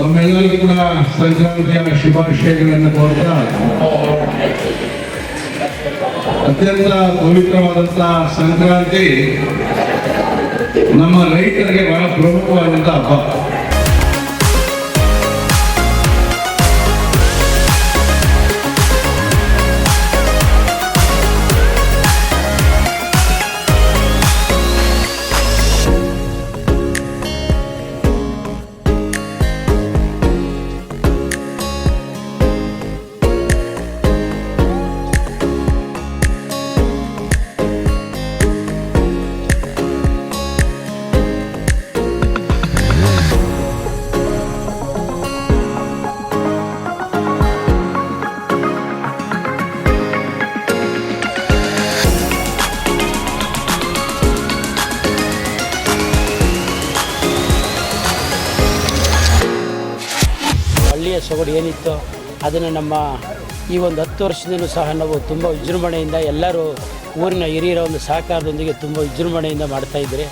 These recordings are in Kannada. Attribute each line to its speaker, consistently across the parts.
Speaker 1: ತಮ್ಮೆಲ್ಲರಿಗೂ ಕೂಡ ಸಂಕ್ರಾಂತಿಯ ಶುಭಾಶಯಗಳನ್ನು ಕೋರ್ತಾ ಅತ್ಯಂತ ಪವಿತ್ರವಾದಂತಹ ಸಂಕ್ರಾಂತಿ ನಮ್ಮ ರೈತರಿಗೆ ಬಹಳ ಪ್ರಮುಖವಾದಂತಹ
Speaker 2: ಹಳ್ಳಿಯ ಸೊಗಡು ಏನಿತ್ತು ಅದನ್ನು ನಮ್ಮ ಈ ಒಂದು ಹತ್ತು ವರ್ಷದಿಂದಲೂ ಸಹ ನಾವು ತುಂಬ ವಿಜೃಂಭಣೆಯಿಂದ ಎಲ್ಲರೂ ಊರಿನ ಹಿರಿಯರ ಒಂದು ಸಹಕಾರದೊಂದಿಗೆ ತುಂಬ ವಿಜೃಂಭಣೆಯಿಂದ ಮಾಡ್ತಾ ಇದ್ರಿ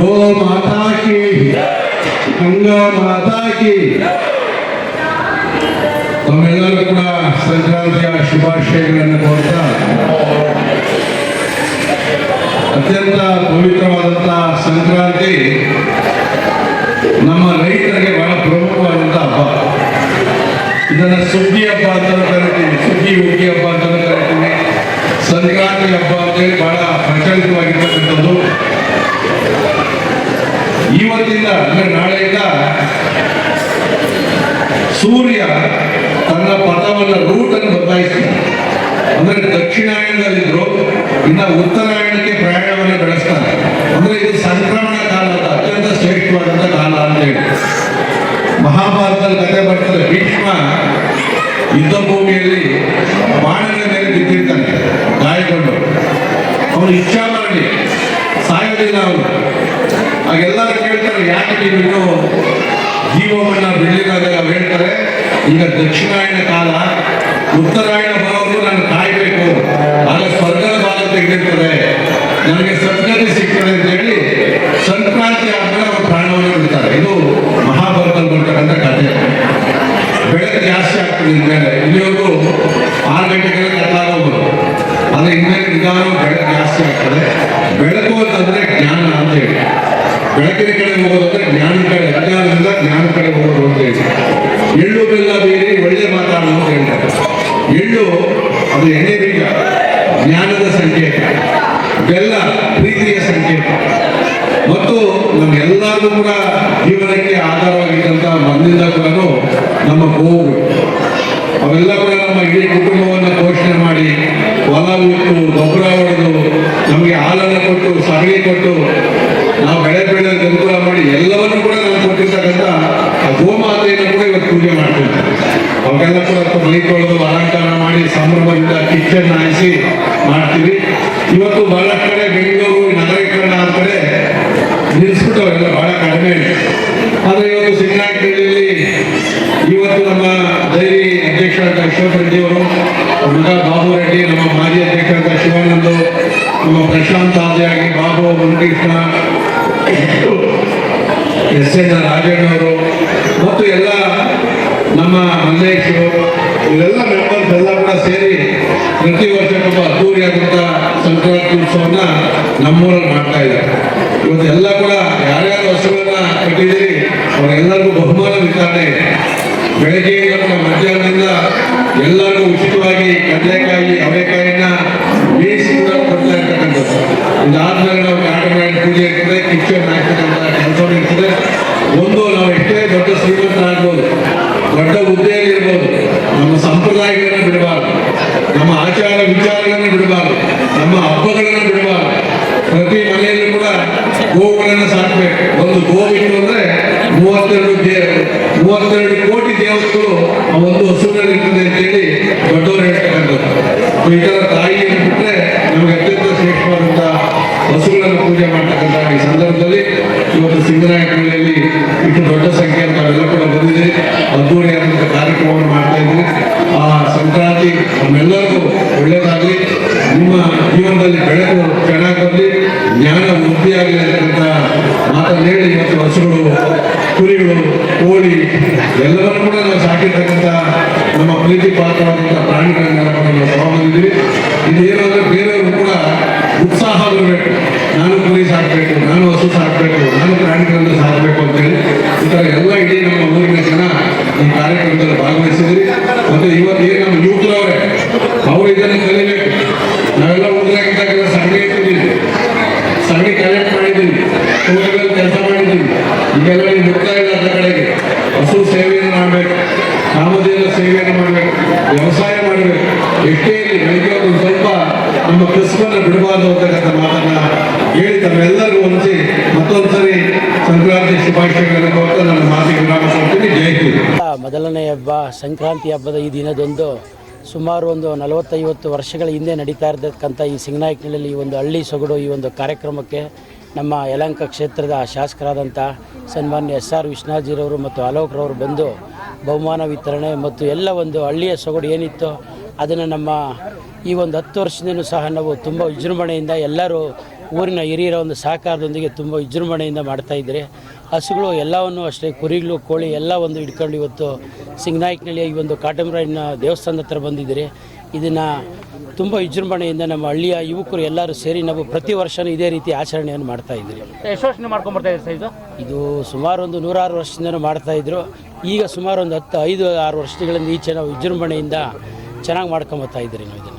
Speaker 1: ಓ ಮಾತಾ ಗಂಗಾ ಮಾತಾಕಿ ತಮ್ಮೆಲ್ಲರೂ ಕೂಡ ಸಂಕ್ರಾಂತಿಯ ಶುಭಾಶಯಗಳನ್ನು ಕೋರ್ತಾ ಅತ್ಯಂತ ಪವಿತ್ರವಾದಂತಹ ಸಂಕ್ರಾಂತಿ ನಮ್ಮ ರೈತರಿಗೆ ಬಹಳ ಪ್ರಮುಖವಾದಂತಹ ಹಬ್ಬ. ಇದನ್ನ ಸುಗ್ಗಿ ಹಬ್ಬ ಅಂತ ಕರಿತೀವಿ, ಸುಗ್ಗಿ ಹುಗ್ಗಿ ಹಬ್ಬ ಅಂತ ಕರಿತೀವಿ. ಸಂಕ್ರಾಂತಿ ಹಬ್ಬ ಅಂತೇಳಿ ಬಹಳ ಪ್ರಚಲಿತವಾಗಿರ್ತಕ್ಕಂಥದ್ದು. ಇವತ್ತಿಂದ ಅಂದ್ರೆ ನಾಳೆಯಿಂದ ಸೂರ್ಯ ತನ್ನ ಪಥವನ್ನ ರೂಟ್ ಅನ್ನು ಬದಲಾಯಿಸ್ತಾನೆ. ಅಂದ್ರೆ ದಕ್ಷಿಣಾಯಣದಲ್ಲಿದ್ರು ಇನ್ನ ಉತ್ತರಾಯಣಕ್ಕೆ ಪ್ರಯಾಣವನ್ನು ಬೆಳೆಸ್ತಾನೆ ಅಂದ್ರೆ ಇದು ಸಂಕ್ರಮಣ ಕಾಲದ ಅತ್ಯಂತ ಶ್ರೇಷ್ಠವಾದಂತ ಕಾಲ ಅಂತ ಹೇಳಿ ಮಹಾಭಾರತದಲ್ಲಿ ಕಥೆ ಬರ್ತದೆ ಭೀಷ್ಮ ಯುದ್ಧ ಭೂಮಿಯಲ್ಲಿ ಬಾಣದ ಮೇಲೆ ಬಿದ್ದಿರ್ತಾನೆ ಗಾಯಗೊಂಡು ಅವನು ಇಚ್ಛಾ ಮಾಡಿ ಸಾಯೋದಿಲ್ಲ ಅವನು ಆಗೆಲ್ಲರೂ ಕೇಳ್ತಾರೆ, ಯಾಕೆ ನೀವು ಜೀವವನ್ನ ಅವ್ರು ಹೇಳ್ತಾರೆ, ಈಗ ದಕ್ಷಿಣಾಯನ ಕಾಲ, ಉತ್ತರಾಯಣ ಬರೋದು ನಾನು ಕಾಯಬೇಕು. ಆಗ ಸ್ವರ್ಗದ ಭಾಗ ತೆಗೆದಿರ್ತದೆ. ನನಗೆ ಸದ್ಗತಿ ಸಿಗ್ತದೆ ಅಂತ ಹೇಳಿ ಸಂಕ್ರಾಂತಿ ಆದ್ಮೇಲೆ ಅವರು ಪ್ರಾಣವನ್ನು ಬಿಡ್ತಾರೆ. ಇದು ಮಹಾಭಾರತದಲ್ಲಿ ಬರ್ತಕ್ಕಂಥ ಕಥೆ. ಬೆಳಕು ಜಾಸ್ತಿ ಆಗ್ತದೆ ಇನ್ಮೇಲೆ. ಬೆಳಕಿನ ಕಡೆ ಹೋಗೋದಂದ್ರೆ ಜ್ಞಾನ ಕಡೆ ಅಜ್ಞಾನದಿಂದ ಜ್ಞಾನ ಕಡೆ ಹೋಗೋದು ಅಂತ ಹೇಳಿ. ಎಳ್ಳು ಬೆಲ್ಲ ಬೇರೆ, ಒಳ್ಳೆ ಮಾತಾಡೋದು ಅಂತ ಹೇಳ್ತಾರೆ. ಎಳ್ಳು, ಅದು ಎಣ್ಣೆ ಬೀಜ, ಜ್ಞಾನದ ಸಂಕೇತ. ಬೆಲ್ಲ, ಪ್ರೀತಿಯ ಸಂಕೇತ. ಮತ್ತು ನಮ್ಗೆಲ್ಲರಿಗೂ ಕೂಡ ಜೀವನಕ್ಕೆ ಆಧಾರವಾಗಿದ್ದಂಥ ಮಣ್ಣಿಂದ ಕೂಡ ನಮ್ಮ ಗೋವು ಅವೆಲ್ಲ ಕೂಡ ನಮ್ಮ ಇಡೀ ಕುಟುಂಬವನ್ನು ಪೋಷಣೆ ಮಾಡಿ ಹೊಲ ಬಿಟ್ಟು ಗೊಬ್ಬರ ಹೊಡೆದು ನಮಗೆ ಹಾಲನ್ನು ಕೊಟ್ಟು, ಸಗಣಿ ಕೊಟ್ಟು ನಾವು ಬೆಳೆ ಬೆಳೆಯೋದಕ್ಕೆ ಅನುಕೂಲ ಮಾಡಿ ಎಲ್ಲವನ್ನು ಕೂಡ ನಾವು ಕೊಟ್ಟಿರ್ತಕ್ಕಂಥ ಆ ಗೋಮಾತೆಯನ್ನು ಕೂಡ ಇವತ್ತು ಪೂಜೆ ಮಾಡ್ತೀವಿ ಅವೆಲ್ಲ ಕೂಡ ಮೈ ತೊಳೆದು ಅಲಂಕಾರ ಮಾಡಿ ಸಂಭ್ರಮದಿಂದ ಕಿಚನ್ ಹಾಯಿಸಿ ಮಾಡ್ತೀವಿ ಇವತ್ತು ಬಹಳಷ್ಟು ಕಡೆ ಬೆಂಗಳೂರು ನಗರೀಕರಣ ಆದ ಕಡೆ ನಿಲ್ಲಿಸ್ಬಿಟ್ಟು ಅವೆಲ್ಲ ಬಹಳ ಕಡಿಮೆ ಆದರೆ ಇವತ್ತು ಸಿಂಗನಾಯಕದಲ್ಲಿ ಇವತ್ತು ನಮ್ಮ ಡೈರಿ ಅಧ್ಯಕ್ಷರಾದ ಅಶೋಕ್ ರೆಡ್ಡಿ ಅವರು ಮಗ ಬಾಬು ರೆಡ್ಡಿ, ನಮ್ಮ ಮಾಜಿ ಅಧ್ಯಕ್ಷರಾದ ಶಿವಾನಂದ್, ನಮ್ಮ ಪ್ರಶಾಂತ್ ಆದಿಯಾಗಿ ಬಾಬು ಮುನಿಕೃಷ್ಣ ಎಸ್ ಎನ್ ರಾಜಣ್ಣವರು ಮತ್ತು ಎಲ್ಲ ನಮ್ಮ ಮಲ್ಲೇಶ್ ಇವೆಲ್ಲ ಮೆಂಬರ್ಸ್ ಎಲ್ಲ ಕೂಡ ಸೇರಿ ಪ್ರತಿ ವರ್ಷಕ್ಕೊಬ್ಬ ಅದ್ದೂರಿಯಾದಂಥ ಸಂಕ್ರಾಂತಿ ಉತ್ಸವನ ನಮ್ಮೂರಲ್ಲಿ ಮಾಡ್ತಾ ಇದ್ದಾರೆ. ಇವತ್ತು ಎಲ್ಲ ಕೂಡ ಯಾರ್ಯಾರು ಹಸುಗಳನ್ನ ಕಟ್ಟಿದ್ದೀರಿ ಅವರೆಲ್ಲರಿಗೂ ಬಹುಮಾನ ವಿತರಣೆ ಬೆಳಗ್ಗೆಯಿಂದ ಮಧ್ಯಾಹ್ನದಿಂದ ಎಲ್ಲರಿಗೂ ಹೋಗಿತ್ತು ಅಂದ್ರೆ ಮೂವತ್ತೆರಡು ಮೂವತ್ತೆರಡು ಕೋಟಿ ದೇವಸ್ಥರು ಆ ಒಂದು ಹಸುವಿನಲ್ಲಿ ಇರ್ತದೆ ಅಂತ ಹೇಳಿ ದೊಡ್ಡವರು ಹೇಳ್ತಕ್ಕಂಥದ್ದು ಈ ತರ ತಾಯಿಯನ್ನು ಬಿಟ್ಟರೆ ನಮಗೆ ಅತ್ಯಂತ ಶ್ರೇಷ್ಠವಾದಂತ ಹಸುಗಳನ್ನು ಪೂಜೆ ಮಾಡ್ತಕ್ಕಂಥ ಈ ಸಂದರ್ಭದಲ್ಲಿ ಇವತ್ತು ಸಿಂಗರಾಯಕಲ್ಲಿ ಇಷ್ಟು ದೊಡ್ಡ ಸಂಖ್ಯೆ ನಾವೆಲ್ಲ ಕೂಡ ಬಂದಿದ್ದೀವಿ. ಅದ್ದೂರಿಯಾದಂಥ ಕಾರ್ಯಕ್ರಮವನ್ನು ಮಾಡ್ತಾ ಇದ್ವಿ ಆ ಸಂಕ್ರಾಂತಿ ನಮ್ಮೆಲ್ಲರಿಗೂ ಒಳ್ಳೆಯದಾಗಲಿ ನಿಮ್ಮ ಜೀವನದಲ್ಲಿ ಬೆಳಕು ಜ್ಞಾನ ವೃದ್ಧಿಯಾಗಲಿ ಅಂತ ಮಾತನ್ನು ಹೇಳಿ ಮತ್ತು ಹಸುಗಳು, ಕುರಿಗಳು ಕೋಳಿ ಎಲ್ಲವನ್ನೂ ಕೂಡ ನಾವು ಸಾಕಿರ್ತಕ್ಕಂಥ ನಮ್ಮ ಪ್ರೀತಿ ಪಾತ್ರವಾದಂಥ ಪ್ರಾಣಿಗಳನ್ನ ನಾವು ತಗೊಂಡ್ಬಂದಿದ್ದೀವಿ ಇದೇನು ಅಂದರೆ ಬೇರೆಯವರು ಕೂಡ ಉತ್ಸಾಹ ಬರಬೇಕು. ನಾನು ಕುರಿ ಸಾಕಬೇಕು ನಾನು ಪ್ರಾಣಿಗಳನ್ನು ಸಾಕಬೇಕು ಅಂತೇಳಿ ಈ ಥರ ಎಲ್ಲ ಇಡೀ ನಮ್ಮ ಊರಿನ ಜನ ಈ ಕಾರ್ಯಕ್ರಮದಲ್ಲಿ ಭಾಗವಹಿಸಿದ್ರಿ ಮತ್ತು ಇವತ್ತು ಏನು ನಮ್ಮ ಯುವಕರವರೇ ಅವರು ಇದನ್ನು ಕಲಿಬೇಕು ನಾವೆಲ್ಲ ಹುಡುಗರಾಗಿದ್ದಾಗೆಲ್ಲ ಸಗಣಿ ಇಟ್ಟಿದ್ದೀವಿ ಸಗಣಿ ಕಲೆಕ್ಟ್ ಮಾಡಿದ್ದೀವಿ ತೋಟಗಳಲ್ಲಿ ಕೆಲಸ ಮಾಡಿದ್ದೀವಿ ನೀವು ಮುಕ್ತ ಇಲ್ಲ ಅದರ ಕಡೆಗೆ. ಹಸು ಸೇವೆಯನ್ನು ಮಾಡಬೇಕು. ಕಾಮಧೇನು ಸೇವೆಯನ್ನು ಮಾಡಬೇಕು. ವ್ಯವಸಾಯ ಮಾಡಬೇಕು. ಎಷ್ಟೇ ಇರಲಿ, ಬೆಳಿಗ್ಗೆ ಒಂದು ಸ್ವಲ್ಪ ನಮ್ಮ ಕಸುಬನ್ನು ಬಿಡಬಾರ್ದು ಅಂತಕ್ಕಂಥ ಮಾತನ್ನ ಹೇಳಿ ತಮ್ಮೆಲ್ಲರೂ ಹೊಂದಿಸಿ ಮತ್ತೊಂದು ಸರಿ ಸಂಕ್ರಾಂತಿ ಶುಭಾಶಯಗಳನ್ನು ಕೊಟ್ಟು ನನ್ನ ಮಾತಿಗೆ ವಿರಾಮ ಕೊಡ್ತೀನಿ ಜೈ
Speaker 2: ಮೊದಲನೇ ಹಬ್ಬ, ಸಂಕ್ರಾಂತಿ ಹಬ್ಬದ ಈ ದಿನದೊಂದು ಸುಮಾರು ಒಂದು ನಲವತ್ತೈವತ್ತು ವರ್ಷಗಳ ಹಿಂದೆ ನಡೀತಾ ಇರತಕ್ಕಂಥ ಈ ಸಿಂಗನಾಯಕನಲ್ಲಿ ಈ ಒಂದು ಹಳ್ಳಿ ಸೊಗಡು ಈ ಒಂದು ಕಾರ್ಯಕ್ರಮಕ್ಕೆ ನಮ್ಮ ಯಲಂಕ ಕ್ಷೇತ್ರದ ಶಾಸಕರಾದಂಥ ಸನ್ಮಾನ್ಯ ಎಸ್ ಆರ್ ವಿಶ್ವನಾಥ್ಜಿರವರು ಮತ್ತು ಅಲೋಕ್ರವರು ಬಂದು ಬಹುಮಾನ ವಿತರಣೆ ಮತ್ತು ಎಲ್ಲ ಒಂದು ಹಳ್ಳಿಯ ಸೊಗಡು ಏನಿತ್ತು ಅದನ್ನು ನಮ್ಮ ಈ ಒಂದು ಹತ್ತು ವರ್ಷದಿಂದಲೂ ಸಹ ನಾವು ತುಂಬ ವಿಜೃಂಭಣೆಯಿಂದ ಎಲ್ಲರೂ ಊರಿನ ಹಿರಿಯರ ಒಂದು ಸಹಕಾರದೊಂದಿಗೆ ತುಂಬ ವಿಜೃಂಭಣೆಯಿಂದ ಮಾಡ್ತಾಯಿದ್ದಾರೆ ಹಸುಗಳು ಎಲ್ಲವನ್ನು ಅಷ್ಟೇ ಕುರಿಗಳು, ಕೋಳಿ ಎಲ್ಲ ಒಂದು ಹಿಡ್ಕೊಂಡು ಇವತ್ತು ಸಿಂಗನಾಯಕನಹಳ್ಳಿಯ ಈ ಒಂದು ಕಾಟಮರಾಯನ ದೇವಸ್ಥಾನದ ಹತ್ರ ಬಂದಿದ್ದೀರಿ. ಇದನ್ನು ತುಂಬ ವಿಜೃಂಭಣೆಯಿಂದ ನಮ್ಮ ಹಳ್ಳಿಯ ಯುವಕರು ಎಲ್ಲರೂ ಸೇರಿ ನಾವು ಪ್ರತಿ ವರ್ಷವೂ ಇದೇ ರೀತಿ ಆಚರಣೆಯನ್ನು ಮಾಡ್ತಾ ಇದ್ರಿ
Speaker 3: ಎಷ್ಟು ವರ್ಷದಿಂದ ಮಾಡ್ಕೊಂಡ್ ಬರ್ತಾ ಇದ್ದೀರಿ ಸರ್ ಇದು?
Speaker 2: ಇದು ಸುಮಾರು ಒಂದು ನೂರಾರು ವರ್ಷದಿಂದನೂ ಮಾಡ್ತಾ ಇದ್ರು. ಈಗ ಸುಮಾರು ಒಂದು ಹತ್ತು ಐದು ಆರು ವರ್ಷಗಳಿಂದ ಈಚೆ ನಾವು ವಿಜೃಂಭಣೆಯಿಂದ ಚೆನ್ನಾಗಿ ಮಾಡ್ಕೊಂಬತ್ತಾ ಇದ್ರಿ ನಾವು ಇದನ್ನು.